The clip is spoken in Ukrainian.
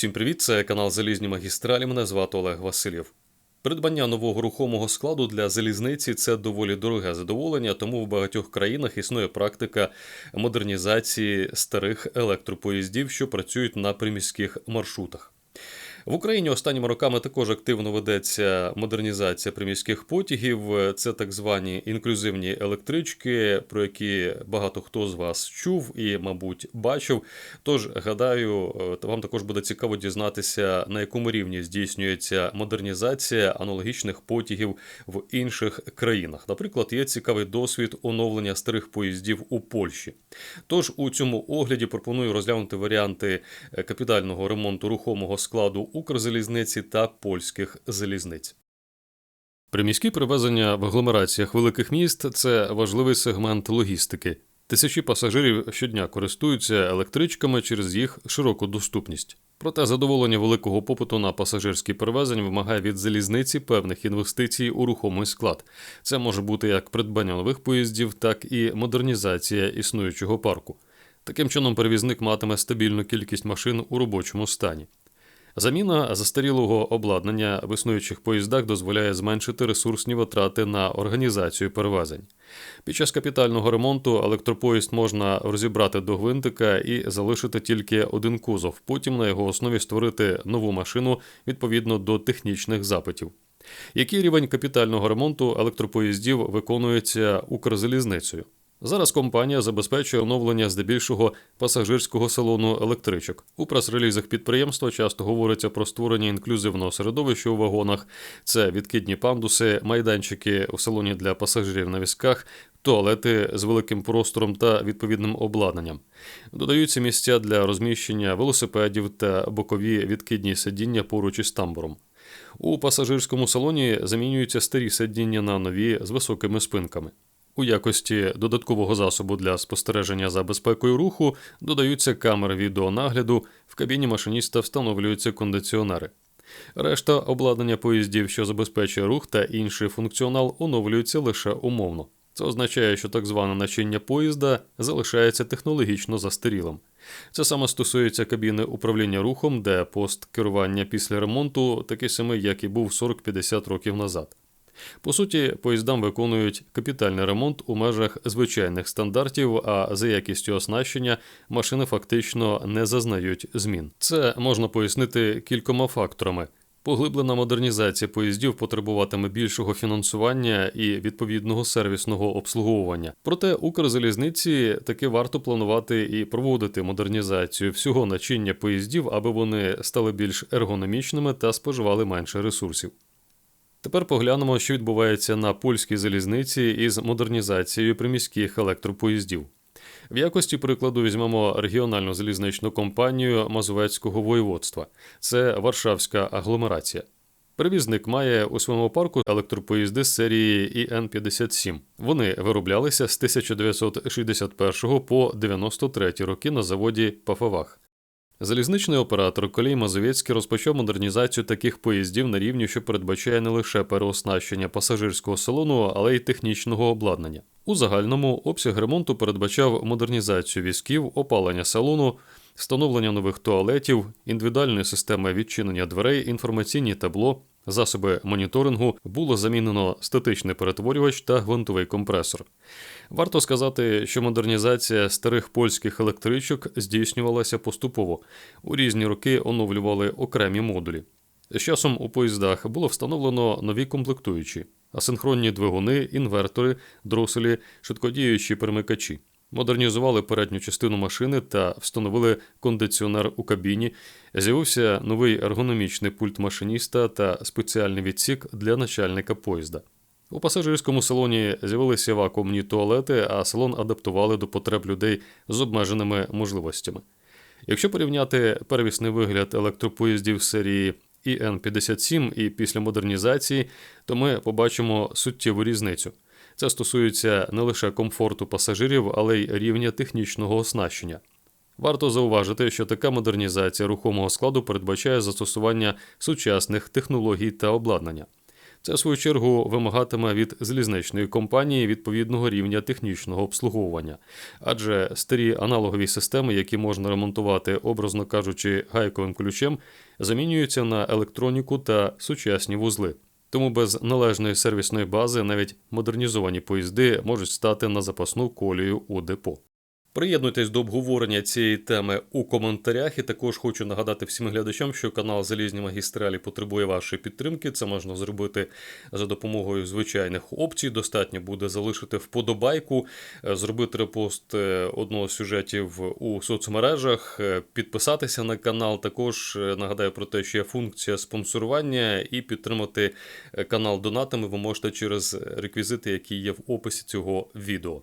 Всім привіт, це канал Залізні магістралі. Мене звати Олег Васильєв. Придбання нового рухомого складу для залізниці це доволі дороге задоволення, тому в багатьох країнах існує практика модернізації старих електропоїздів, що працюють на приміських маршрутах. В Україні останніми роками також активно ведеться модернізація приміських потягів. Це так звані інклюзивні електрички, про які багато хто з вас чув і, мабуть, бачив. Тож гадаю, е, вам також буде цікаво дізнатися, на якому рівні здійснюється модернізація аналогічних потягів в інших країнах. Наприклад, є цікавий досвід оновлення старих поїздів у Польщі. Тож у цьому огляді пропоную розглянути варіанти е, капітального ремонту рухомого складу Укрзалізниці та польських залізниць. Приміські перевезення в агломераціях великих міст це важливий сегмент логістики. Тисячі пасажирів щодня користуються електричками через їх широку доступність. Проте задоволення великого попиту на пасажирські перевезення вимагає від залізниці певних інвестицій у рухомий склад. Це може бути як придбання нових поїздів, так і модернізація існуючого парку. Таким чином, перевізник матиме стабільну кількість машин у робочому стані. Заміна застарілого обладнання в існуючих поїздах дозволяє зменшити ресурсні витрати на організацію перевезень. Під час капітального ремонту електропоїзд можна розібрати до гвинтика і залишити тільки один кузов, потім на його основі створити нову машину відповідно до технічних запитів. Який рівень капітального ремонту електропоїздів виконується Укрзалізницею? Зараз компанія забезпечує оновлення здебільшого пасажирського салону електричок. У прес-релізах підприємства часто говориться про створення інклюзивного середовища у вагонах. Це відкидні пандуси, майданчики у салоні для пасажирів на візках, туалети з великим простором та відповідним обладнанням. Додаються місця для розміщення велосипедів та бокові відкидні сидіння поруч із тамбуром. У пасажирському салоні замінюються старі сидіння на нові з високими спинками. У якості додаткового засобу для спостереження за безпекою руху додаються камери відеонагляду, в кабіні машиніста встановлюються кондиціонери. Решта обладнання поїздів, що забезпечує рух та інший функціонал, оновлюються лише умовно. Це означає, що так зване начиння поїзда залишається технологічно застарілим. Це саме стосується кабіни управління рухом, де пост керування після ремонту такий самий, як і був 40-50 років назад. По суті, поїздам виконують капітальний ремонт у межах звичайних стандартів, а за якістю оснащення машини фактично не зазнають змін. Це можна пояснити кількома факторами. Поглиблена модернізація поїздів потребуватиме більшого фінансування і відповідного сервісного обслуговування. Проте Укрзалізниці таки варто планувати і проводити модернізацію всього начиння поїздів, аби вони стали більш ергономічними та споживали менше ресурсів. Тепер поглянемо, що відбувається на польській залізниці із модернізацією приміських електропоїздів. В якості прикладу візьмемо регіональну залізничну компанію Мазовецького воєводства. Це Варшавська агломерація. Перевізник має у своєму парку електропоїзди з серії ІН-57. Вони вироблялися з 1961 по 93 роки на заводі Пафавах. Залізничний оператор Колій Мазовецький розпочав модернізацію таких поїздів на рівні, що передбачає не лише переоснащення пасажирського салону, але й технічного обладнання. У загальному обсяг ремонту передбачав модернізацію візків, опалення салону, встановлення нових туалетів, індивідуальної системи відчинення дверей, інформаційні табло, засоби моніторингу було замінено статичний перетворювач та гвинтовий компресор. Варто сказати, що модернізація старих польських електричок здійснювалася поступово. У різні роки оновлювали окремі модулі. З часом у поїздах було встановлено нові комплектуючі, асинхронні двигуни, інвертори, дроселі, швидкодіючі перемикачі. Модернізували передню частину машини та встановили кондиціонер у кабіні. З'явився новий ергономічний пульт машиніста та спеціальний відсік для начальника поїзда. У пасажирському салоні з'явилися вакуумні туалети, а салон адаптували до потреб людей з обмеженими можливостями. Якщо порівняти первісний вигляд електропоїздів серії ІН-57 і після модернізації, то ми побачимо суттєву різницю. Це стосується не лише комфорту пасажирів, але й рівня технічного оснащення. Варто зауважити, що така модернізація рухомого складу передбачає застосування сучасних технологій та обладнання. Це в свою чергу вимагатиме від залізничної компанії відповідного рівня технічного обслуговування, адже старі аналогові системи, які можна ремонтувати, образно кажучи, гайковим ключем, замінюються на електроніку та сучасні вузли. Тому без належної сервісної бази навіть модернізовані поїзди можуть стати на запасну колію у депо. Приєднуйтесь до обговорення цієї теми у коментарях. І також хочу нагадати всім глядачам, що канал Залізні магістралі потребує вашої підтримки. Це можна зробити за допомогою звичайних опцій. Достатньо буде залишити вподобайку, е, зробити репост е, одного з сюжетів у соцмережах, е, підписатися на канал. Також нагадаю про те, що є функція спонсорування і підтримати канал донатами. Ви можете через реквізити, які є в описі цього відео.